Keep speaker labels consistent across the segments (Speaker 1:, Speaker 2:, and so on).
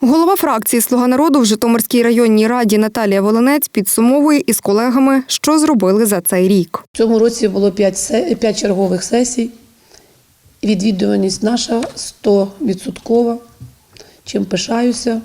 Speaker 1: Голова фракції Слуга народу в Житомирській районній раді Наталія Волонець підсумовує із колегами, що зробили за цей рік.
Speaker 2: В цьому році було 5, 5 чергових сесій. Відвідуваність наша 100%, чим пишаюся.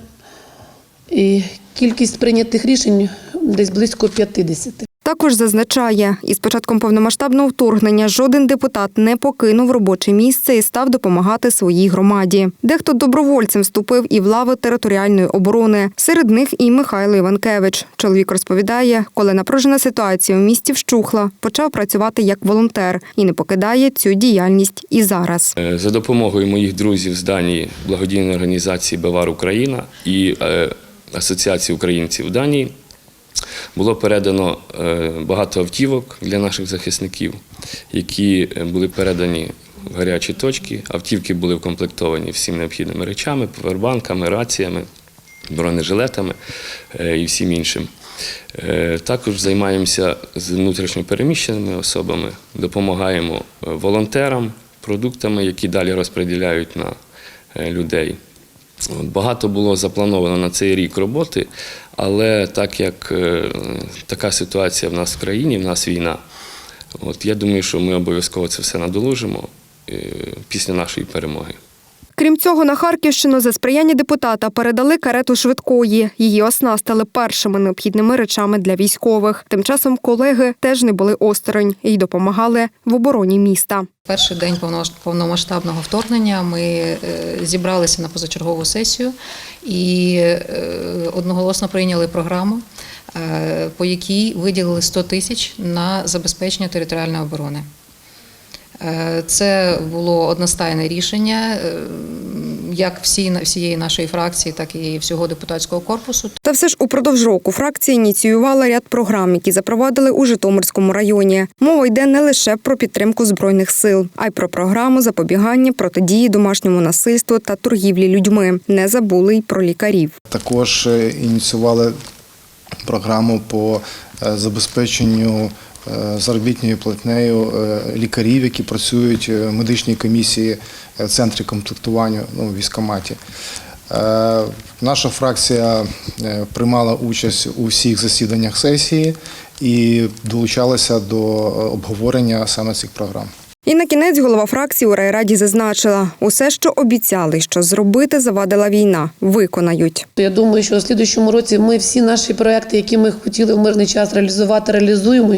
Speaker 2: І кількість прийнятих рішень десь близько 50.
Speaker 1: Також зазначає, із початком повномасштабного вторгнення жоден депутат не покинув робоче місце і став допомагати своїй громаді. Дехто добровольцем вступив і в лави територіальної оборони. Серед них і Михайло Іванкевич. Чоловік розповідає, коли напружена ситуація в місті вщухла, почав працювати як волонтер і не покидає цю діяльність і зараз.
Speaker 3: Е, За допомогою моїх друзів з Данії, благодійної організації Бавар Україна і е, Асоціації українців Данії було передано е, багато автівок для наших захисників, які е, були передані в гарячі точки. Автівки були вкомплектовані всім необхідними речами, повербанками, раціями, бронежилетами е, і всім іншим. Також займаємося з внутрішньопереміщеними особами, допомагаємо волонтерам продуктами, які далі розподіляють на людей. Багато було заплановано на цей рік роботи, але так як е, така ситуація в нас в країні, в нас війна, от, я думаю, що ми обов'язково це все надолужимо е, після нашої перемоги.
Speaker 1: Крім цього, на Харківщину за сприяння депутата передали карету швидкої. Її оснастили першими необхідними речами для військових. Тим часом колеги теж не були осторонь і допомагали в обороні міста.
Speaker 4: Перший день повномасштабного вторгнення ми е, зібралися на позачергову сесію і е, одноголосно прийняли програму, е, по якій виділили 100 тисяч на забезпечення територіальної оборони. Е, Це було одностайне рішення е, як всі, всієї нашої фракції, так і всього депутатського корпусу.
Speaker 1: Та все ж упродовж року фракція ініціювала ряд програм, які запровадили у Житомирському районі. Мова йде не лише про підтримку збройних сил, а й про програму запобігання протидії домашньому насильству та торгівлі людьми. Не забули й про лікарів.
Speaker 5: Також е, ініціювали програму по забезпеченню заробітною платнею е, лікарів, які працюють в медичній комісії е, центрі комплектування ну, в військкоматі. Е, Наша фракція е, приймала участь у всіх засіданнях сесії і долучалася до е, обговорення саме цих програм.
Speaker 1: І на кінець голова фракції у райраді зазначила, усе, що обіцяли, що зробити завадила війна, виконають.
Speaker 2: Я думаю, що у слідуючому році ми всі наші проекти, які ми хотіли в мирний час реалізувати, реалізуємо.